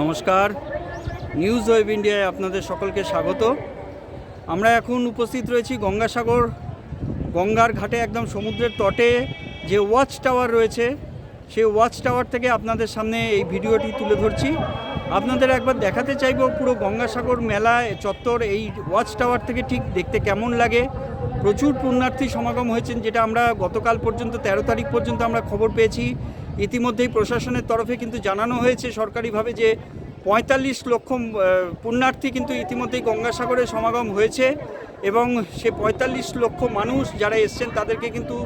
নমস্কার। News web ইন্ডিয়ায় আপনাদের সকলকে স্বাগত। আমরা এখন উপস্থিত রয়েছি গঙ্গাসাগর, গঙ্গার ঘাটে একদম সমুদ্রের তটে যে ওয়াচ টাওয়ার রয়েছে সেই ওয়াচ টাওয়ার থেকে আপনাদের সামনে এই ভিডিওটি তুলে ধরছি। আপনাদের একবার দেখাতে চাইব পুরো গঙ্গাসাগর মেলা, চত্বর, এই ওয়াচ টাওয়ার থেকে ঠিক দেখতে কেমন লাগে? প্রচুর পুণ্যার্থী সমাগম হয়েছেন, যেটা আমরা গতকাল পর্যন্ত, তেরো তারিখ পর্যন্ত আমরা খবর পেয়েছি। ইতিমধ্যেই প্রশাসনের তরফে কিন্তু জানানো হয়েছে সরকারিভাবে যে পঁয়তাল্লিশ লক্ষ পুণ্যার্থী কিন্তু ইতিমধ্যেই গঙ্গাসাগরে সমাগম হয়েছে এবং সে পঁয়তাল্লিশ লক্ষ মানুষ যারা এসছেন তাদেরকে কিন্তু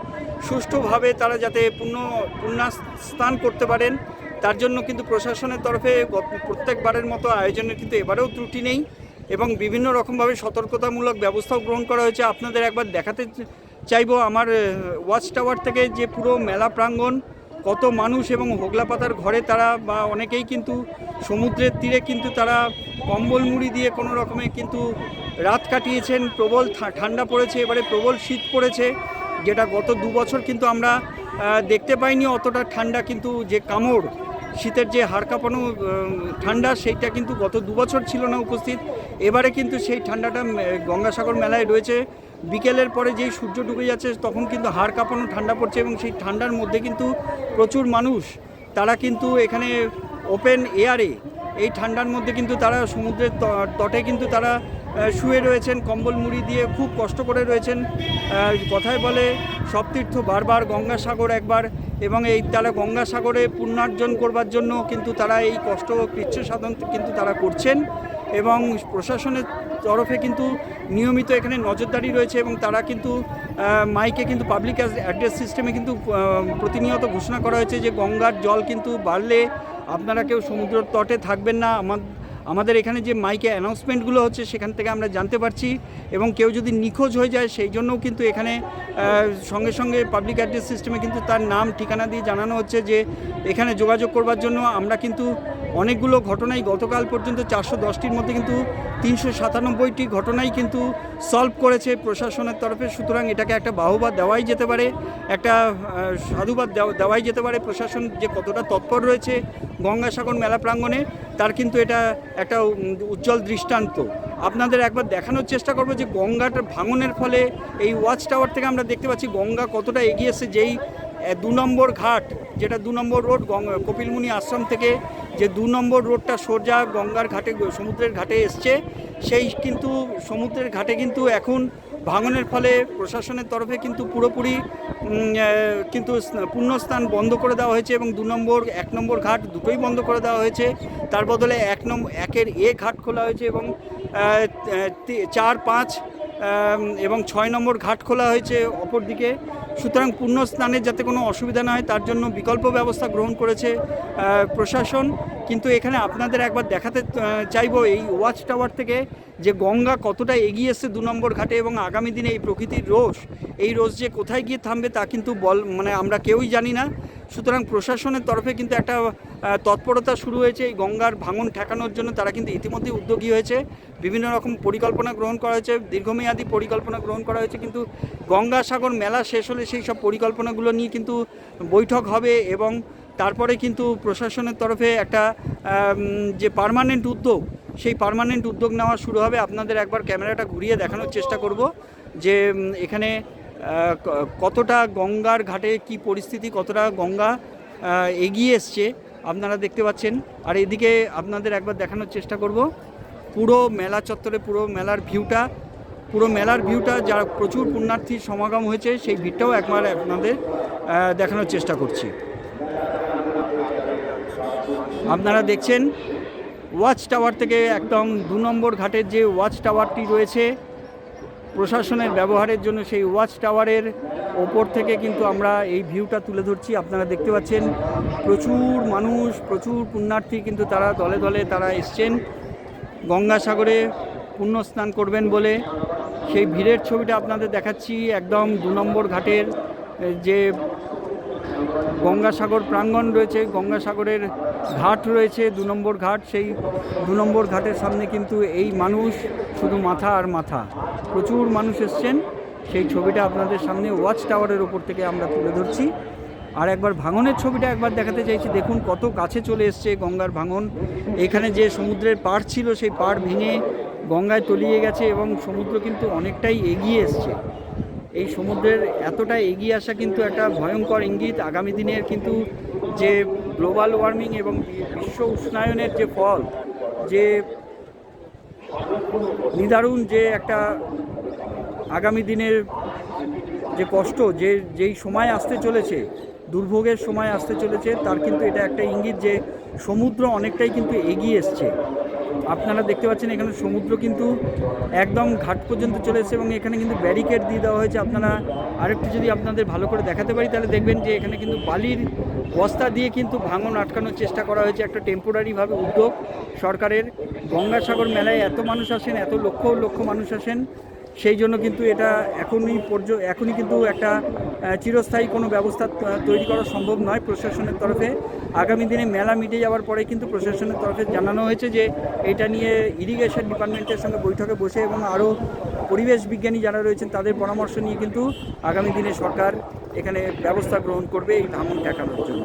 সুষ্ঠুভাবে তারা যাতে পুণ্য, পুণ্যস্থান করতে পারেন। তার জন্য কিন্তু প্রশাসনের তরফে প্রত্যেকবারের মতো আয়োজনের কিন্তু এবারেও ত্রুটি নেই এবং বিভিন্ন রকমভাবে সতর্কতামূলক ব্যবস্থাও গ্রহণ করা হয়েছে। আপনাদের একবার দেখাতে চাইব আমার ওয়াচ টাওয়ার থেকে যে পুরো মেলা প্রাঙ্গণ কত মানুষ এবং হোগলা পাতার ঘরে তারা বা অনেকেই কিন্তু সমুদ্রের তীরে কিন্তু তারা কম্বল মুড়ি দিয়ে কোনো রকমে কিন্তু রাত কাটিয়েছেন, প্রবল ঠান্ডা পড়েছে, এবারে প্রবল শীত পড়েছে, যেটা গত দু বছর কিন্তু আমরা দেখতে পাইনি, অতটা ঠান্ডা কিন্তু যে কামড়, শীতের যে হাড় কাঁপানো ঠান্ডা, সেইটা কিন্তু গত দু বছর ছিল না উপস্থিত, এবারে কিন্তু সেই ঠান্ডাটা গঙ্গাসাগর মেলায় রয়েছে বিকেলের পরে যেই সূর্য ডুবে যাচ্ছে, তখন কিন্তু হাড় কাঁপানো ঠান্ডা পড়ছে এবং সেই ঠান্ডার মধ্যে কিন্তু প্রচুর মানুষ, তারা কিন্তু এখানে ওপেন এয়ারে এই ঠান্ডার মধ্যে কিন্তু তারা সমুদ্রের তটে কিন্তু তারা শুয়ে রয়েছেন, কম্বল মুড়ি দিয়ে খুব কষ্ট করে রয়েছেন। কথায় বলে সব তীর্থ বারবার গঙ্গাসাগর একবার এবং এই তারা গঙ্গাসাগরে পুণ্যার্জন করবার জন্য কিন্তু তারা এই কষ্ট কৃচ্ছ সাধন কিন্তু তারা করছেন এবং প্রশাসনের তরফে কিন্তু নিয়মিত এখানে নজরদারি রয়েছে এবং তারা কিন্তু মাইকে কিন্তু পাবলিক অ্যাড্রেস সিস্টেমে কিন্তু প্রতিনিয়ত ঘোষণা করা হয়েছে যে গঙ্গার জল কিন্তু বাড়লে আপনারা কেউ সমুদ্র তটে থাকবেন না। আমার আমাদের এখানে যে মাইকে অ্যানাউন্সমেন্টগুলো হচ্ছে, সেখান থেকে আমরা জানতে পারছি এবং কেউ যদি নিখোঁজ হয়ে যায়, সেই জন্যও কিন্তু এখানে সঙ্গে সঙ্গে পাবলিক অ্যাড্রেস সিস্টেমে কিন্তু তার নাম, ঠিকানা দিয়ে জানানো হচ্ছে যে এখানে যোগাযোগ করবার জন্য আমরা কিন্তু অনেকগুলো ঘটনাই গতকাল পর্যন্ত চারশো দশটির মধ্যে কিন্তু তিনশো সাতানব্বইটি ঘটনাই কিন্তু সলভ করেছে প্রশাসনের তরফে। সুতরাং এটাকে একটা বাহুবা দেওয়াই যেতে পারে, একটা সাধুবাদ দেওয়া- দেওয়াই যেতে পারে প্রশাসন যে কতটা তৎপর রয়েছে গঙ্গাসাগর মেলা প্রাঙ্গণে। তার কিন্তু এটা একটা উজ্জ্বল দৃষ্টান্ত। আপনাদের একবার দেখানোর চেষ্টা করব যে গঙ্গাটার ভাঙনের ফলে এই ওয়াচ টাওয়ার থেকে আমরা দেখতে পাচ্ছি গঙ্গা কতটা এগিয়ে এগিয়েছে যেই দু নম্বর ঘাট, যেটা দু নম্বর রোড কপিলমুনি আশ্রম থেকে যে দু নম্বর রোডটা সোজা গঙ্গার ঘাটে, সমুদ্রের ঘাটে এসছে, সেই কিন্তু সমুদ্রের ঘাটে কিন্তু এখন ভাঙনের ফলে প্রশাসনের তরফে কিন্তু পুরোপুরি কিন্তু পুণ্যস্থান বন্ধ করে দেওয়া হয়েছে এবং দু নম্বর, এক নম্বর ঘাট দুটোই বন্ধ করে দেওয়া হয়েছে। তার বদলে এক নম্বর একের এ ঘাট খোলা হয়েছে এবং চার, পাঁচ এবং ছয় নম্বর ঘাট খোলা হয়েছে অপর দিকে সুতরাং পুণ্যস্নানের যাতে কোনো অসুবিধা না হয়, তার জন্য বিকল্প ব্যবস্থা গ্রহণ করেছে প্রশাসন। কিন্তু এখানে আপনাদের একবার দেখাতে চাইব এই ওয়াচ টাওয়ার থেকে যে গঙ্গা কতটা এগিয়ে এসছে দু নম্বর ঘাটে এবং আগামী দিনে এই প্রকৃতির রোষ, এই রোষ যে কোথায় গিয়ে থামবে তা কিন্তু বল মানে আমরা কেউই জানি না। সুতরাং প্রশাসনের তরফে কিন্তু একটা তৎপরতা শুরু হয়েছে। এই গঙ্গার ভাঙন ঠেকানোর জন্য তারা কিন্তু ইতিমধ্যেই উদ্যোগী হয়েছে। বিভিন্ন রকম পরিকল্পনা গ্রহণ করা হয়েছে, দীর্ঘমেয়াদী পরিকল্পনা গ্রহণ করা হয়েছে। কিন্তু গঙ্গাসাগর মেলা শেষ হলে সেই সব পরিকল্পনাগুলো নিয়ে কিন্তু বৈঠক হবে এবং তারপরে কিন্তু প্রশাসনের তরফে একটা যে পার্মানেন্ট উদ্যোগ, সেই পারমানেন্ট উদ্যোগ নেওয়া শুরু হবে। আপনাদের একবার ক্যামেরাটা ঘুরিয়ে দেখানোর চেষ্টা করব যে এখানে কতটা গঙ্গার ঘাটে কি পরিস্থিতি, কতটা গঙ্গা এগিয়ে এসছে আপনারা দেখতে পাচ্ছেন। আর এদিকে আপনাদের একবার দেখানোর চেষ্টা করব। পুরো মেলা চত্বরে, পুরো মেলার ভিউটা, পুরো মেলার ভিউটা যারা প্রচুর পুণ্যার্থী সমাগম হয়েছে, সেই ভিড়টাও একবার আপনাদের দেখানোর চেষ্টা করছি। আপনারা দেখছেন, ওয়াচ টাওয়ার থেকে একদম দু নম্বর ঘাটের যে ওয়াচ টাওয়ারটি রয়েছে প্রশাসনের ব্যবহারের জন্য সেই ওয়াচ টাওয়ারের ওপর থেকে কিন্তু আমরা এই ভিউটা তুলে ধরছি। আপনারা দেখতে পাচ্ছেন, প্রচুর মানুষ, প্রচুর পুণ্যার্থী কিন্তু তারা দলে দলে তারা এসছেন। গঙ্গাসাগরে পুণ্য স্নান করবেন বলে সেই ভিড়ের ছবিটা আপনাদের দেখাচ্ছি একদম দু নম্বর ঘাটের, যে গঙ্গাসাগর প্রাঙ্গণ রয়েছে, গঙ্গাসাগরের ঘাট রয়েছে দু নম্বর ঘাট। সেই দু নম্বর ঘাটের সামনে কিন্তু এই মানুষ শুধু মাথা আর মাথা। প্রচুর মানুষ এসছেন। সেই ছবিটা আপনাদের সামনে ওয়াচ টাওয়ারের ওপর থেকে আমরা তুলে ধরছি। আর একবার ভাঙনের ছবিটা একবার দেখাতে চাইছি। দেখুন কত কাছে চলে এসছে গঙ্গার ভাঙন। এখানে যে সমুদ্রের পাড় ছিল, সেই পাড় ভেঙে গঙ্গায় তলিয়ে গেছে এবং সমুদ্র কিন্তু অনেকটাই এগিয়ে এসছে। এই সমুদ্রের এতটা এগিয়ে আসা কিন্তু একটা ভয়ঙ্কর ইঙ্গিত। আগামী দিনের কিন্তু যে গ্লোবাল ওয়ার্মিং এবং বিশ্ব উষ্ণায়নের যে ফল, যে নিদারুণ যে একটা আগামী দিনের যে কষ্ট, যে, যেই সময় আসতে চলেছে, দুর্ভোগের সময় আসতে চলেছে, তার কিন্তু এটা একটা ইঙ্গিত যে সমুদ্র অনেকটাই কিন্তু এগিয়ে এসছে। আপনারা দেখতে পাচ্ছেন এখানে সমুদ্র কিন্তু একদম ঘাট পর্যন্ত চলে এসেছে এবং এখানে কিন্তু ব্যারিকেড দিয়ে দেওয়া হয়েছে। আপনারা আরেকটু যদি আপনাদের ভালো করে দেখাতে পারি, তাহলে দেখবেন যে এখানে কিন্তু বালির বস্তা দিয়ে কিন্তু ভাঙন আটকানোর চেষ্টা করা হয়েছে। একটা টেম্পোরারিভাবে উদ্যোগ সরকারের। গঙ্গাসাগর মেলায় এত মানুষ আসেন, এত লক্ষ লক্ষ মানুষ আসেন। সেই জন্য কিন্তু এটা এখনই পর্য, এখনই কিন্তু একটা চিরস্থায়ী কোনো ব্যবস্থা তৈরি করা সম্ভব নয় প্রশাসনের তরফে আগামী দিনে মেলা মিটে যাওয়ার পরে কিন্তু প্রশাসনের তরফে জানানো হয়েছে যে এটা নিয়ে ইরিগেশন ডিপার্টমেন্টের সঙ্গে বৈঠকে বসে এবং আরও পরিবেশ বিজ্ঞানী যারা রয়েছেন তাদের পরামর্শ নিয়ে কিন্তু আগামী দিনে সরকার এখানে ব্যবস্থা গ্রহণ করবে এই ভাঙন ঠেকানোর জন্য